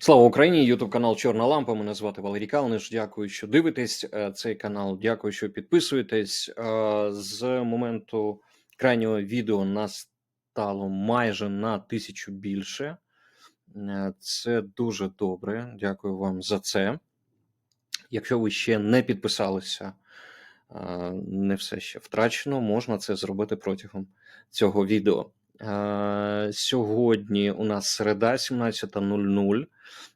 Слава Україні! Ютуб канал Чорна Лампа. Мене звати Валерій Калниш. Дякую, що дивитесь е, цей канал. Дякую, що підписуєтесь. Е, З моменту крайнього відео нас стало майже на тисячу більше. Е, Це дуже добре. Дякую вам за це. Якщо ви ще не підписалися, не все ще втрачено. Можна це зробити протягом цього відео. Е, Сьогодні у нас середа 17.00.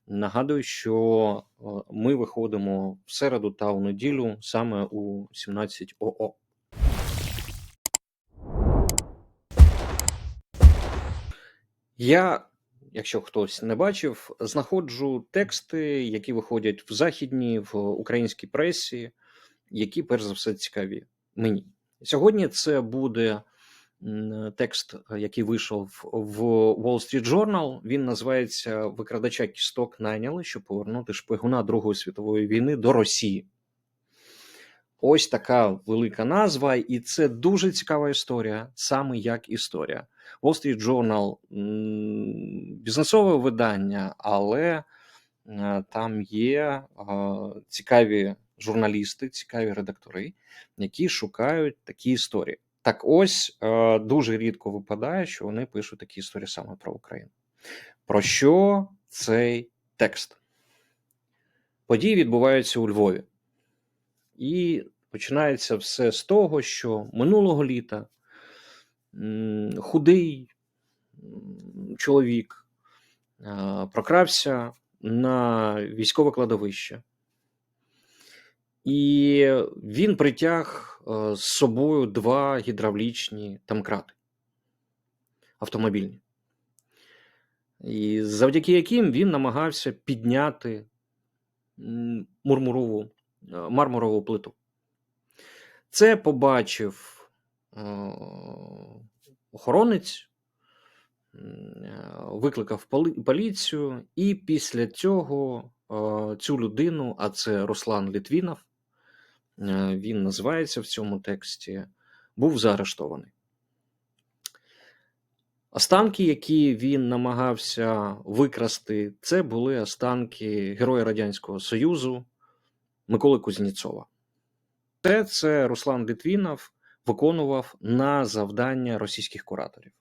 Нагадую, що е, ми виходимо в середу та у неділю саме у 17 ОО. Я, якщо хтось не бачив, знаходжу тексти, які виходять в західній, в українській пресі, які перш за все цікаві мені. Сьогодні це буде текст, який вийшов в Wall Street Journal. Він називається Викрадача кісток найняли, щоб повернути шпигуна Другої світової війни до Росії. Ось така велика назва, і це дуже цікава історія, саме як історія. Wall Street Journal бізнесове видання, але е, там є е, цікаві журналісти, цікаві редактори, які шукають такі історії. Так ось е, дуже рідко випадає, що вони пишуть такі історії саме про Україну. Про що цей текст? Події відбуваються у Львові. І починається все з того, що минулого літа худий чоловік е, прокрався на військове кладовище. І він притяг е, з собою два гідравлічні тамкрати автомобільні. І завдяки яким він намагався підняти мурмурову, е, мармурову плиту. Це побачив е, охоронець, викликав поліцію, і після цього цю людину, а це Руслан Літвінов, він називається в цьому тексті, був заарештований. Останки, які він намагався викрасти, це були останки Героя Радянського Союзу Миколи Кузнєцова. Це, це Руслан Літвінов виконував на завдання російських кураторів.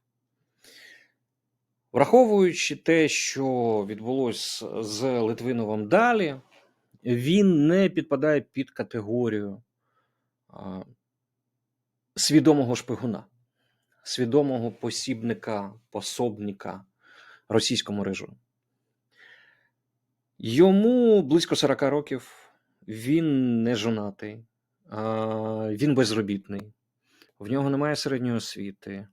Враховуючи те, що відбулось з Литвиновим далі, він не підпадає під категорію а, свідомого шпигуна, свідомого посібника, пособника російському режиму. Йому близько 40 років, він не жонатий, він безробітний, в нього немає середньої освіти.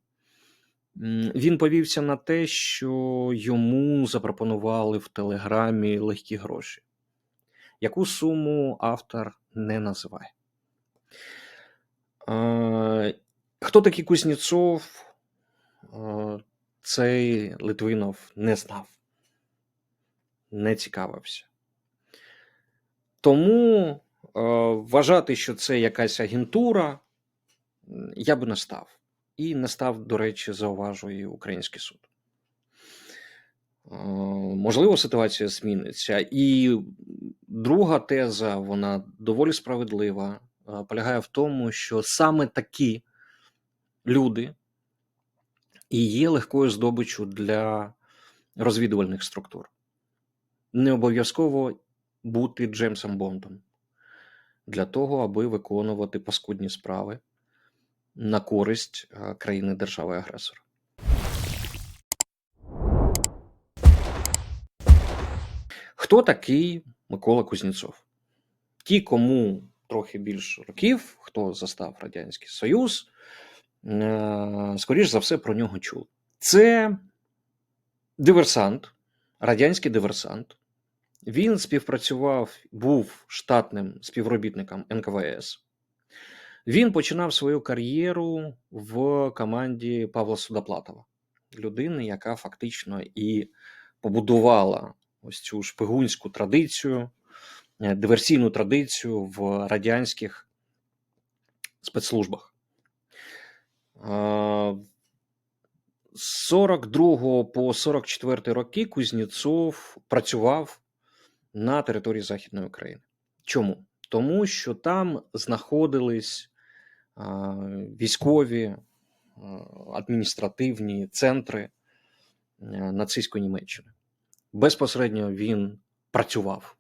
Він повівся на те, що йому запропонували в телеграмі легкі гроші. Яку суму автор не називає. Хто такий Кузнєцов? Цей Литвинов не знав, не цікавився. Тому вважати, що це якась агентура, я би не став. І не став, до речі, зауважує український суд. Е, Можливо, ситуація зміниться. І друга теза, вона доволі справедлива, е, полягає в тому, що саме такі люди і є легкою здобиччю для розвідувальних структур. Не обов'язково бути Джеймсом Бондом для того, аби виконувати паскудні справи на користь е, країни держави-агресора. Хто такий Микола Кузнєцов? Ті, кому трохи більше років, хто застав Радянський Союз, е, скоріш за все про нього чули. Це диверсант, радянський диверсант. Він співпрацював, був штатним співробітником НКВС. Він починав свою кар'єру в команді Павла Судоплатова, людини, яка фактично і побудувала ось цю шпигунську традицію, е, диверсійну традицію в радянських спецслужбах. Е, З 42 по 44 роки Кузнєцов працював на території Західної України. Чому? Тому що там знаходились військові адміністративні центри нацистської Німеччини. Безпосередньо він працював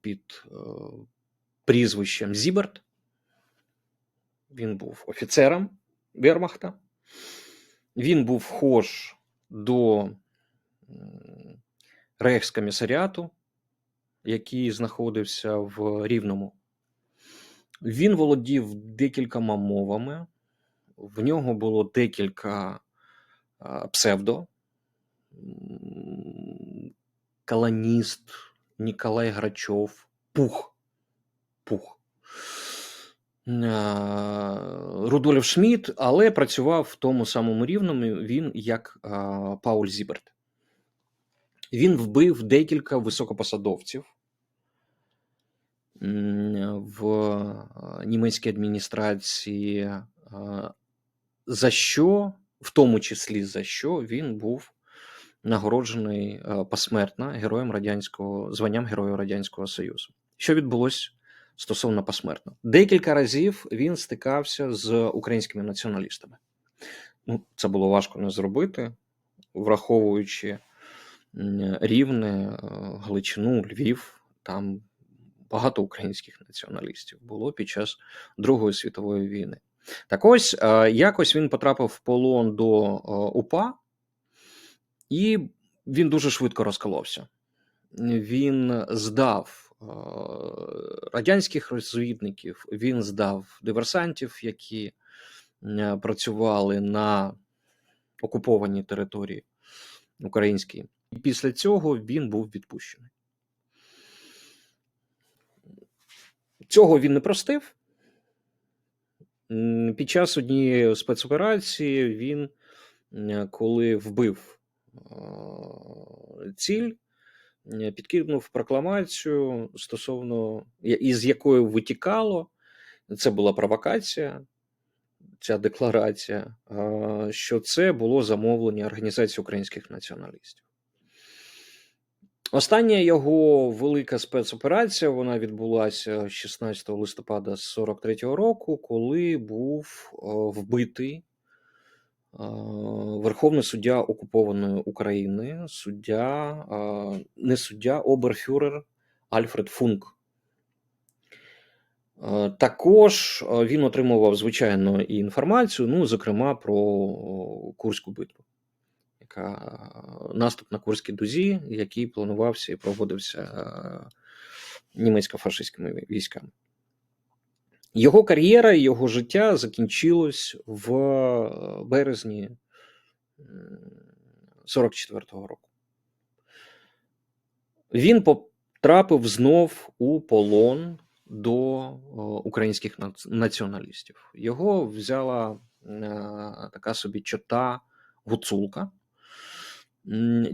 під прізвищем Зіберт. Він був офіцером Вермахта. Він був вхож до рейхскомісаріату, який знаходився в Рівному. Він володів декількома мовами, в нього було декілька псевдо. М, Колоніст, Ніколай Грачов, Пух. Пух. Рудольф Шмідт, але працював в тому самому рівному він, як Пауль Зіберт. Він вбив декілька високопосадовців в німецькій адміністрації, за що, в тому числі за що він був нагороджений посмертно героєм радянського званням Героя Радянського Союзу. Що відбулося стосовно посмертно? Декілька разів він стикався з українськими націоналістами. Ну, це було важко не зробити, враховуючи Рівне, е, Галичину, Львів, там багато українських націоналістів було під час Другої світової війни. Так ось е, якось він потрапив в полон до е, УПА, і він дуже швидко розколовся. Він здав е, радянських розвідників, він здав диверсантів, які е, працювали на окупованій території українській. І після цього він був відпущений. Цього він не простив. Під час однієї спецоперації він, е, коли вбив ціль, е, підкинув прокламацію стосовно із якої витікало, це була провокація, ця декларація, е, що це було замовлення Організації українських націоналістів. Остання його велика спецоперація вона відбулася 16 листопада 43-го року, коли був е, вбитий е, Верховний суддя окупованої України, суддя, не суддя, оберфюрер Альфред Функ. Також він отримував, звичайно, і інформацію, ну, зокрема, про Курську битву, яка наступ на Курській дузі, який планувався і проводився німецько-фашистськими військами. Його кар'єра і його життя закінчилось в е, березні 44-го року. Він потрапив знов у полон до е, українських націоналістів. Його взяла е, така собі чота гуцулка.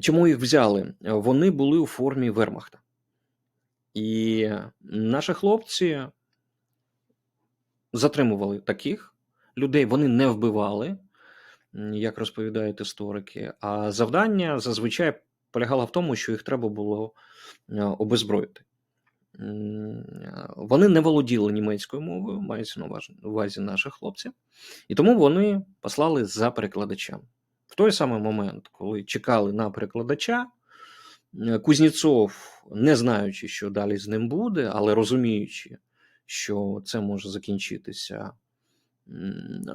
Чому їх взяли? Вони були у формі вермахта. І наші хлопці затримували таких людей, вони не вбивали, як розповідають історики. А завдання зазвичай полягало в тому, що їх треба було е, обезброїти. Вони не володіли німецькою мовою, мається на увазі наші хлопці, і тому вони послали за перекладачем. В той самий момент, коли чекали на перекладача, е, Кузнєцов, не знаючи, що далі з ним буде, але розуміючи, що це може закінчитися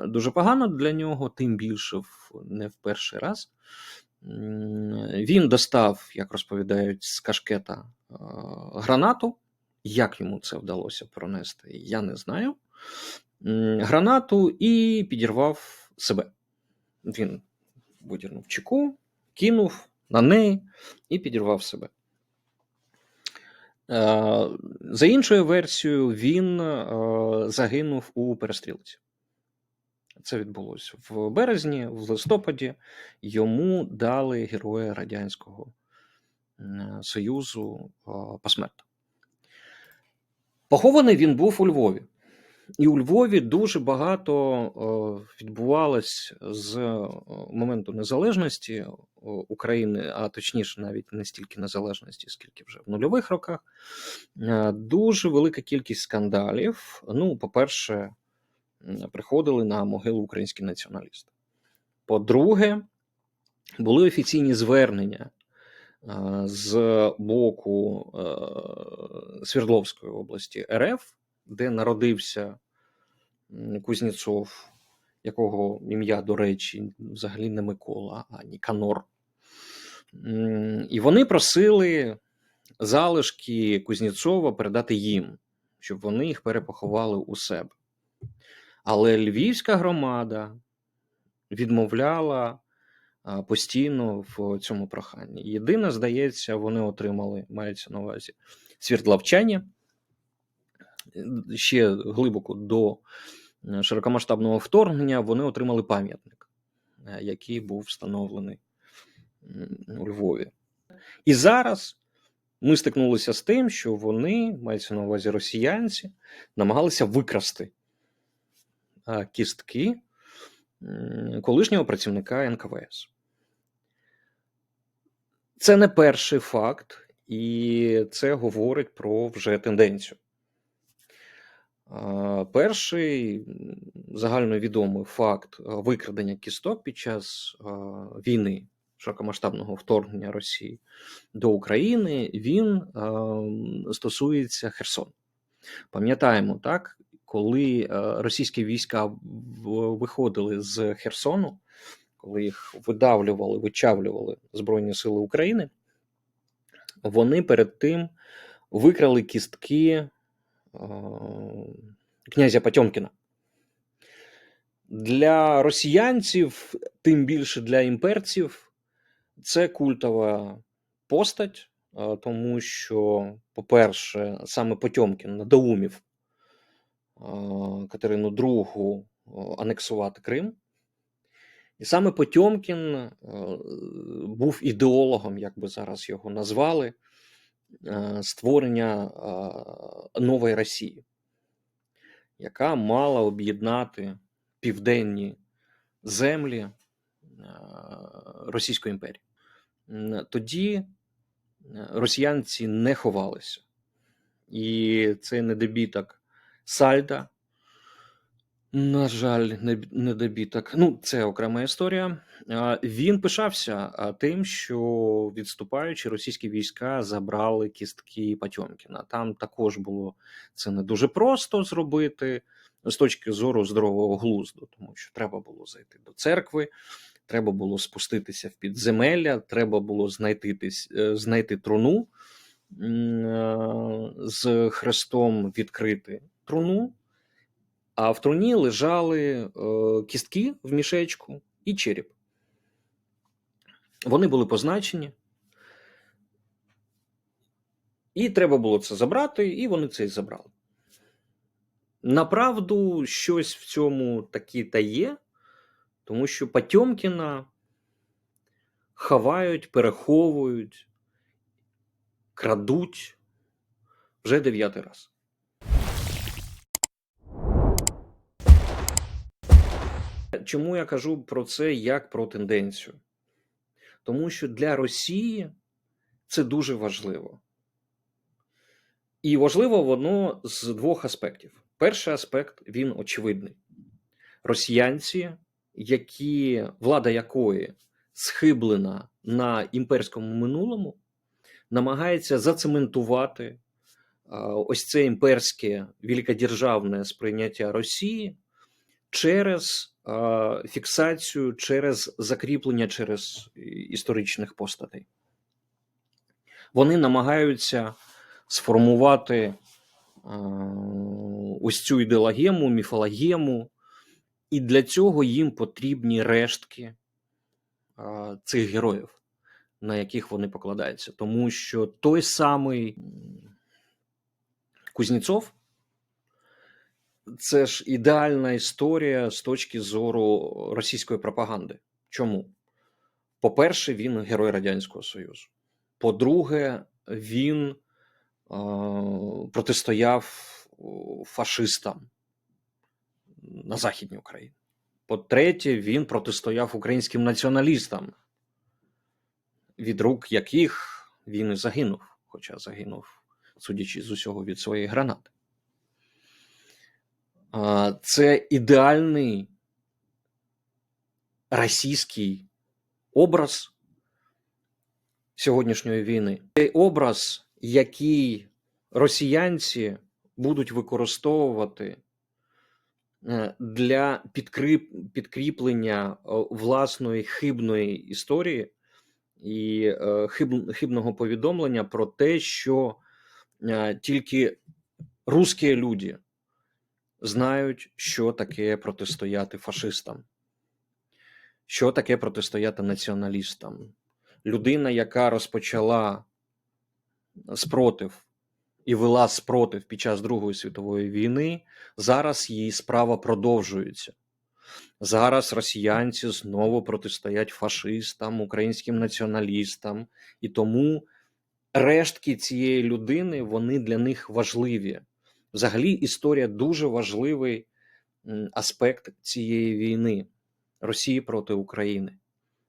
дуже погано для нього, тим більше не в перший раз. Він достав, як розповідають, з кашкета е, гранату. Як йому це вдалося пронести, я не знаю. Гранату і підірвав себе. Він видірнув чеку, кинув на неї і підірвав себе. Е, За іншою версією, він е, загинув у перестрілці. Це відбулося в березні, в листопаді йому дали Героя Радянського Союзу е, посмертно. Похований він був у Львові. І у Львові дуже багато відбувалось з моменту незалежності України, а точніше, навіть не стільки незалежності, скільки вже в нульових роках. Е, Дуже велика кількість скандалів. Ну, по-перше, приходили на могилу українські націоналісти. По-друге, були офіційні звернення е, з боку е, Свердловської області РФ, де народився Кузнєцов, якого ім'я, до речі, взагалі не Микола, а Ніканор. І вони просили залишки Кузнєцова передати їм, щоб вони їх перепоховали у себе. Але львівська громада відмовляла постійно в цьому проханні. Єдине, здається, вони отримали, мається на увазі свіртлавчані ще глибоко до е, широкомасштабного вторгнення вони отримали пам'ятник, е, який був встановлений у Львові. І зараз ми стикнулися з тим, що вони, мається на увазі росіянці, намагалися викрасти кістки колишнього працівника НКВС. Це не перший факт, і це говорить про вже тенденцію. Перший загальновідомий факт викрадення кісток під час війни широкомасштабного вторгнення Росії до України він стосується Херсону. Пам'ятаємо, так, коли російські війська виходили з Херсону, коли їх видавлювали, вичавлювали Збройні Сили України, вони перед тим викрали кістки князя Потьомкіна. Для росіянців, тим більше для імперців, це культова постать, тому що, по-перше, саме Потьомкін надоумів Катерину II анексувати Крим. І саме Потьомкін е, був ідеологом, як би зараз його назвали, е, створення е, нової Росії, яка мала об'єднати південні землі е, Російської імперії. Тоді е, росіянці не ховалися. І цей недобіток Сальда, на жаль, не- недобіток. Ну, це окрема історія. Він пишався тим, що відступаючи, російські війська забрали кістки Потьомкіна. Там також було це не дуже просто зробити з точки зору здорового глузду, тому що треба було зайти до церкви, треба було спуститися в підземелля, треба було знайти, е, знайти труну е, з хрестом відкрити труну. А в труні лежали е, кістки в мішечку і череп. Вони були позначені. І треба було це забрати, і вони це і забрали. Направду, щось в цьому таки та є, тому що Потьомкіна ховають, переховують, крадуть вже дев'ятий раз. Чому я кажу про це як про тенденцію? Тому що для Росії це дуже важливо. І важливо воно з двох аспектів. Перший аспект він очевидний. Росіянці, які, влада якої схиблена на імперському минулому, намагається зацементувати а, ось це імперське великодержавне сприйняття Росії через фіксацію, через закріплення через історичних постатей. Вони намагаються сформувати ось цю ідеологему, міфологему, і для цього їм потрібні рештки цих героїв, на яких вони покладаються. Тому що той самий Кузнєцов це ж ідеальна історія з точки зору російської пропаганди. Чому? По-перше, він герой Радянського Союзу. По-друге, він е, протистояв фашистам на Західній Україні. По-третє, він протистояв українським націоналістам, від рук яких він і загинув, хоча загинув, судячи з усього, від своєї гранати. Це ідеальний російський образ сьогоднішньої війни. Цей образ, який росіянці будуть використовувати е, для підкріп- підкріплення е, власної хибної історії і е, хиб- хибного повідомлення про те, що тільки русські люди знають, що таке протистояти фашистам, що таке протистояти націоналістам. Людина, яка розпочала спротив і вела спротив під час Другої світової війни, зараз її справа продовжується. Зараз росіянці знову протистоять фашистам, українським націоналістам, і тому рештки цієї людини вони для них важливі. Взагалі, історія дуже важливий аспект цієї війни Росії проти України.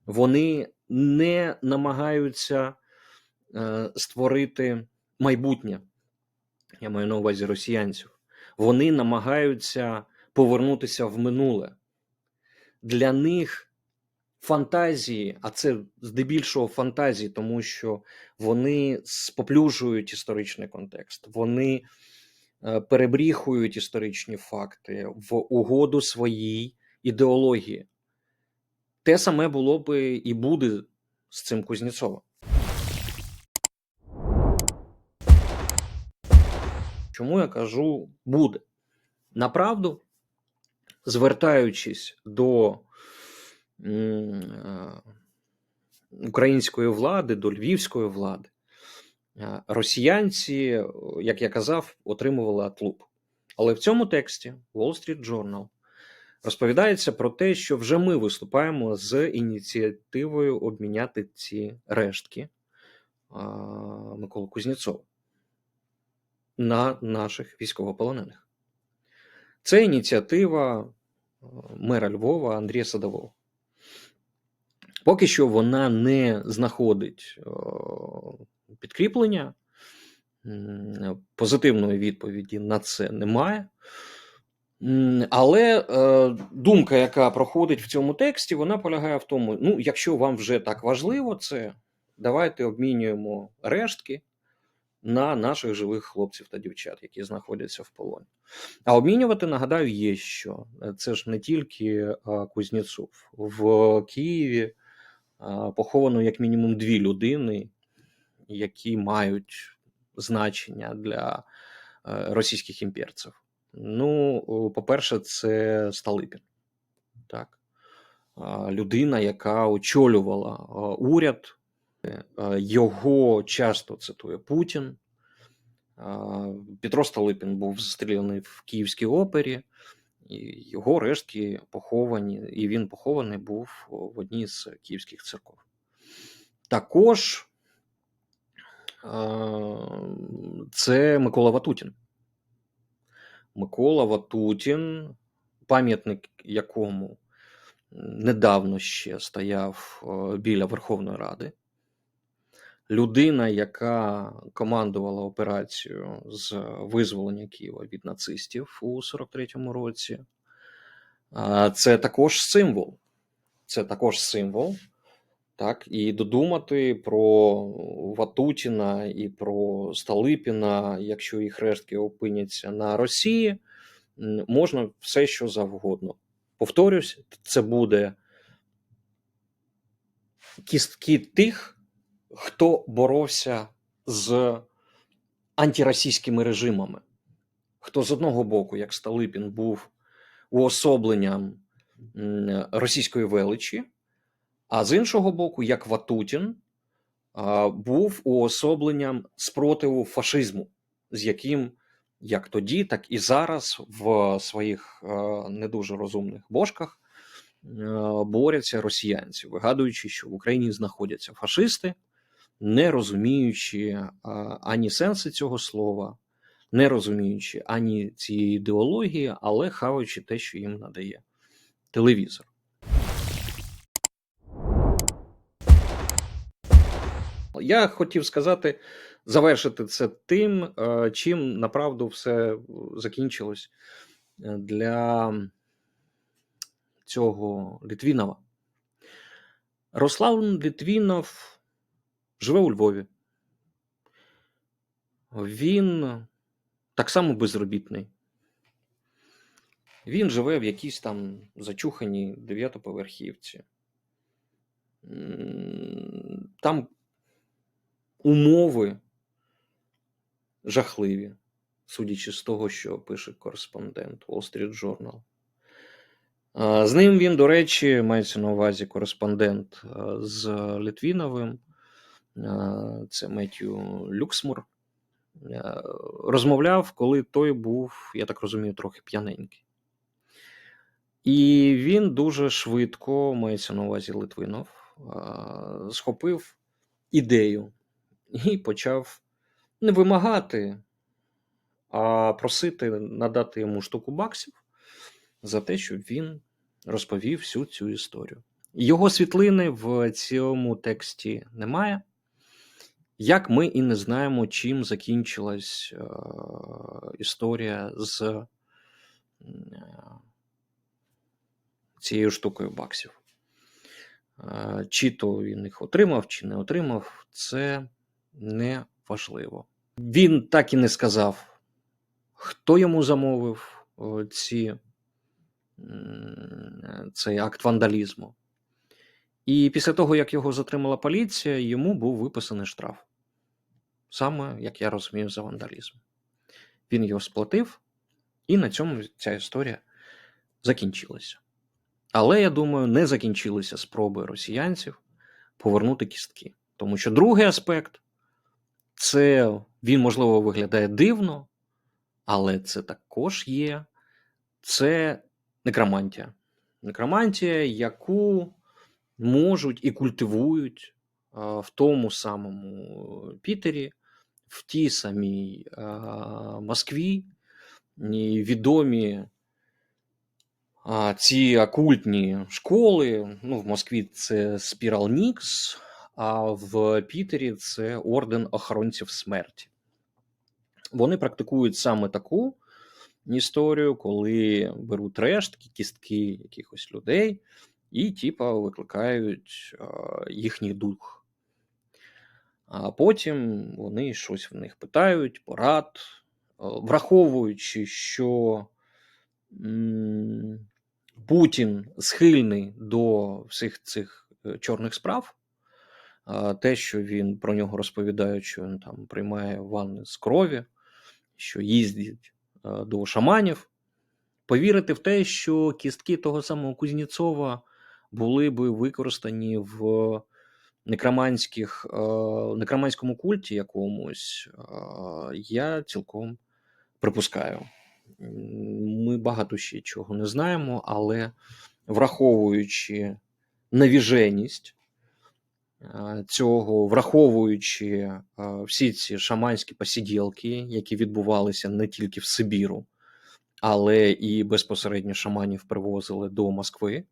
Вони не намагаються е, створити майбутнє. Я маю на увазі росіянців. Вони намагаються повернутися в минуле. Для них фантазії, а це здебільшого фантазії, тому що вони споплюжують історичний контекст, вони перебріхують історичні факти в угоду своїй ідеології. Те саме було би і буде з цим Кузнєцовим. Чому я кажу буде? Направду, звертаючись до е, української влади, до львівської влади, е, росіянці, як я казав, отримували атлуп. Але в цьому тексті Wall Street Journal розповідається про те, що вже ми виступаємо з ініціативою обміняти ці рештки а, Миколи Кузнєцова на наших військовополонених. Це ініціатива е, мера Львова Андрія Садового. Поки що вона не знаходить е, підкріплення, позитивної відповіді на це немає. Але е, думка, яка проходить в цьому тексті, вона полягає в тому: ну, якщо вам вже так важливо це, давайте обмінюємо рештки на наших живих хлопців та дівчат, які знаходяться в полоні. А обмінювати, нагадаю, є що. Це ж не тільки е, Кузнєцов. В Києві поховано як мінімум дві людини, які мають значення для е, російських імперців. Ну, по-перше, це Сталипін. Так. Людина, яка очолювала уряд, Е, його часто цитує Путін. Петро Сталипін був застріляний в Київській опері, його рештки поховані, і він похований був в одній з київських церков. Також це Микола Ватутін. Микола Ватутін, пам'ятник якому недавно ще стояв е, біля Верховної Ради. Людина, яка командувала операцією з визволення Києва від нацистів у 43-му році. Це також символ. Це також символ. Так, і додумати про Ватутіна і про Сталипіна, якщо їх рештки опиняться на Росії, можна все, що завгодно. Повторюсь, це буде кістки тих, хто боровся з антиросійськими режимами, хто з одного боку, як Сталипін, був уособленням російської величі, а з іншого боку, як Ватутін, був уособленням спротиву фашизму, з яким як тоді, так і зараз в своїх е, не дуже розумних бошках е, борються росіянці, вигадуючи, що в Україні знаходяться фашисти, не розуміючи е, ані сенси цього слова, не розуміючи ані цієї ідеології, але хаваючи те, що їм надає телевізор. Я хотів сказати, завершити це тим, е, чим направду все закінчилось е, для цього Літвінова. Руслан Літвінов живе у Львові. Він так само безробітний. Він живе в якійсь там зачуханій дев'ятоповерхівці. Там умови жахливі, судячи з того, що пише кореспондент Wall Street Journal. З ним він, до речі, мається на увазі кореспондент з Литвіновим, а, це Меттю Люксмур, розмовляв, коли той був, я так розумію, трохи п'яненький. І він дуже швидко, мається на увазі Литвинов, схопив ідею і почав не вимагати, а просити надати йому штуку баксів за те, щоб він розповів всю цю історію. Його світлини в цьому тексті немає. Як ми і не знаємо, чим закінчилась е, історія з е, цією штукою баксів. Е, Чи то він їх отримав, чи не отримав, це не важливо. Він так і не сказав, хто йому замовив ці, цей акт вандалізму. І після того, як його затримала поліція, йому був виписаний штраф. Саме, як я розумію, за вандалізм. Він його сплатив, і на цьому ця історія закінчилася. Але я думаю, не закінчилися спроби росіянців повернути кістки. Тому що другий аспект це він, можливо, виглядає дивно, але це також є. Це некромантія. Некромантія, яку можуть і культивують в тому самому Пітері, в тій самій Москві, і відомі ці окультні школи. Ну, в Москві це Спірал Нікс, а в Пітері це Орден охоронців смерті. Вони практикують саме таку історію, коли беруть рештки, кістки якихось людей і, типа, викликають їхній дух. А потім вони щось в них питають, порад, враховуючи, що Путін схильний до всіх цих е, чорних справ. Те, що він про нього розповідає, що він там приймає ванни з крові, що їздить е, до шаманів, повірити в те, що кістки того самого Кузнєцова були би використані в некроманських, е, некроманському культі якомусь, е, я цілком припускаю. Ми багато ще чого не знаємо, але враховуючи навіженість е, цього, враховуючи е, всі ці шаманські посіділки, які відбувалися не тільки в Сибіру, але і безпосередньо шаманів привозили до Москви.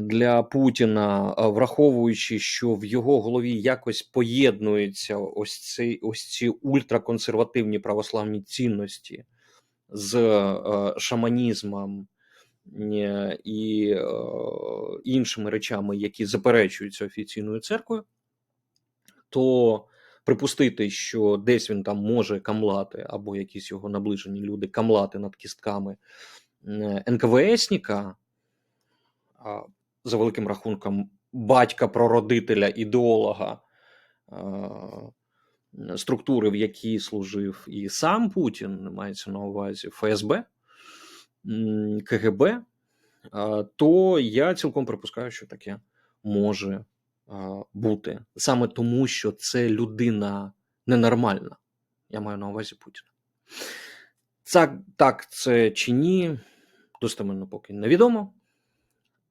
Для Путіна, враховуючи, що в його голові якось поєднуються ось ці, ось ці ультраконсервативні православні цінності з е, шаманізмом е, і е, іншими речами, які заперечуються офіційною церквою, то припустити, що десь він там може камлати, або якісь його наближені люди камлати над кістками е, НКВСника, за великим рахунком батька прародителя ідеолога структури, в якій служив і сам Путін, мається на увазі ФСБ, КГБ, то я цілком припускаю, що таке може бути. Саме тому, що це людина ненормальна. Я маю на увазі Путіна. Так, так це чи ні, достеменно поки невідомо.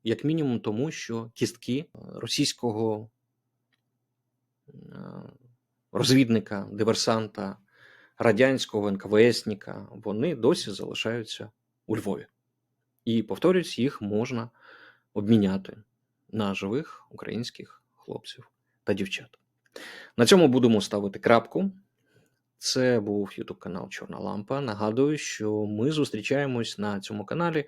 Як мінімум, тому що кістки е, російського е, розвідника, диверсанта радянського НКВСника, вони досі залишаються у Львові. І повторюсь, їх можна обміняти на живих українських хлопців та дівчат. На цьому будемо ставити крапку. Це був YouTube канал Чорна Лампа. Нагадую, що ми зустрічаємось на цьому каналі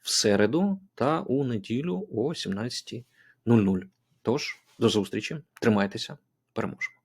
в середу та у неділю о 17.00. Тож, до зустрічі, тримайтеся, переможемо.